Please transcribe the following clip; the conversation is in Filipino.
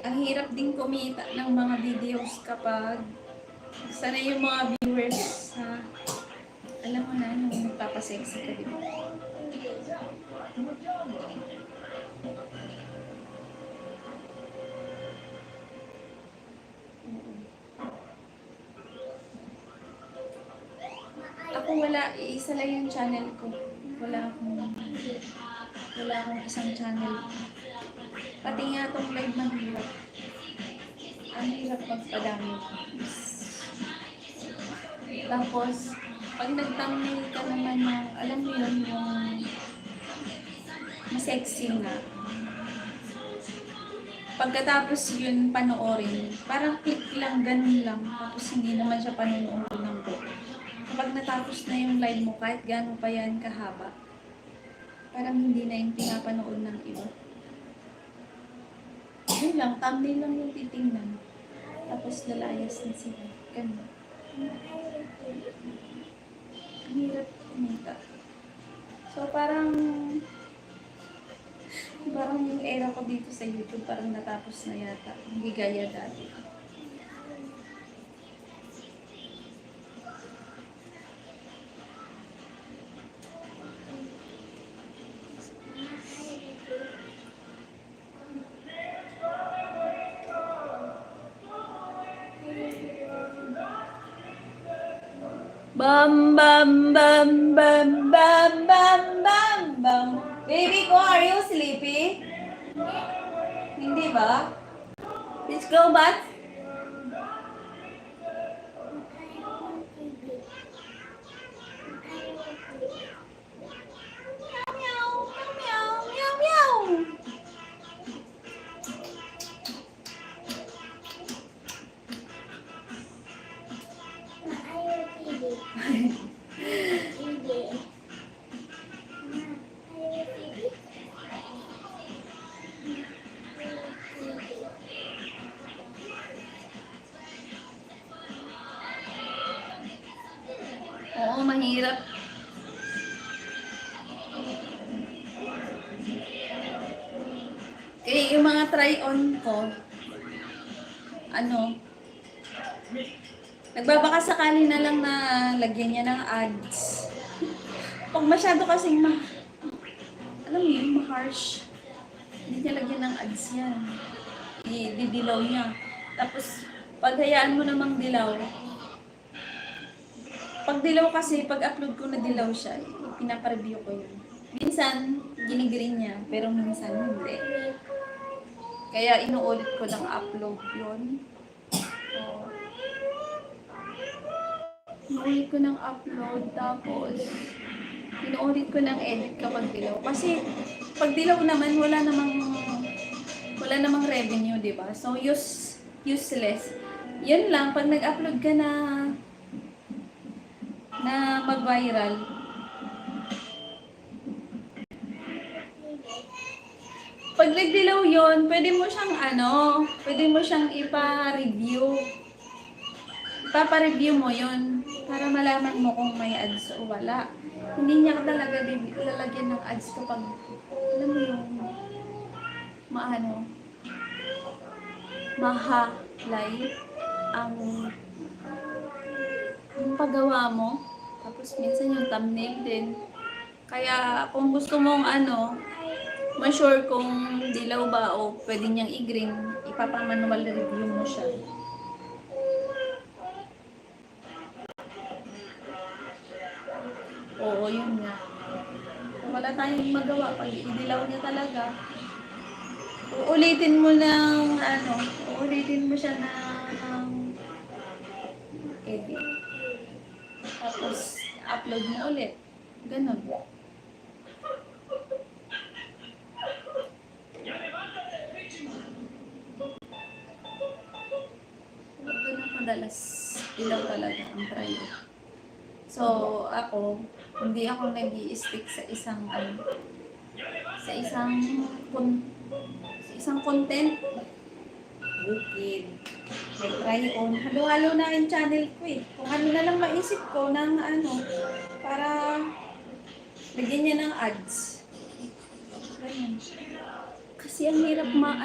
ang hirap din kumita ng mga videos kapag sana yung mga viewers ha alam mo na nung nagpapasexy ka di ba? Ako wala, isa lang yung channel ko. Wala akong, wala akong isang channel. Pati nga itong live man hirap. Ang hirap magpadami. Tapos, pag nag-thumbnail ka naman ng, alam mo yun, yung masexy nga. Pagkatapos yun panoorin, parang click lang, ganun lang. Tapos hindi naman siya panunood ng buo. Kapag natapos na yung live mo, kahit gano'n pa yan kahaba, parang hindi na yung pinapanood ng iba. Lang, thumbnail lang yung titingnan. Tapos lalayas na sila. Ganun. Ang hirap kumita. So parang parang yung era ko dito sa YouTube parang natapos na yata. Hindi gaya dati. Bam bam bam bam bam bam bam bam. Baby ko, are you sleepy? Hindi ba? Let's go back. Oo, mahirap. Kaya yung mga try-on ko, ano, nagbabaka sakali na lang na lagyan niya ng ads. Pag masyado kasing ma... Alam mo yun, ma-harsh. Hindi niya lagyan ng ads yan. Didilaw niya. Tapos, pag hayaan mo namang dilaw, pag dilaw kasi, pag upload ko na dilaw siya, pinapareview ko yun. Minsan, ginigreen niya, pero minsan hindi. Kaya inuulit ko ng upload yun. So, inuulit ko ng upload, tapos inuulit ko ng edit kapag dilaw. Kasi, pag dilaw naman, wala namang wala namang revenue, di ba? So, use, useless. Yun lang, pag nag-upload ka na na mag-viral, pag nagdilaw yon pwede mo siyang ano, pwede mo siyang ipa-review. Ipapa-review mo yon para malaman mo kung may ads o wala. Hindi niya talaga bibi- lalagyan ng ads kapag, alam mo yung, maano, mahalay ang yung paggawa mo. Tapos minsan yung thumbnail din. Kaya kung gusto mong ano, ma-sure kung dilaw ba o pwede niyang i-green, ipapamanual review mo siya. Oo, yun nga. Kung wala tayong magawa, pag idilaw niya talaga, uulitin mo ng ano, uulitin mo siya ng edit. Tapos, upload mo ulit. Ganon. Ganun madalas ilaw talaga ang trial. So, ako, hindi ako nag stick sa isang ano, sa isang con- sa isang content. Bukid. May try on. Halo-halo na yung channel ko eh. Kung ano na lang maisip ko ng ano, para lagyan niya ng ads. Ganyan. Kasi ang hirap ma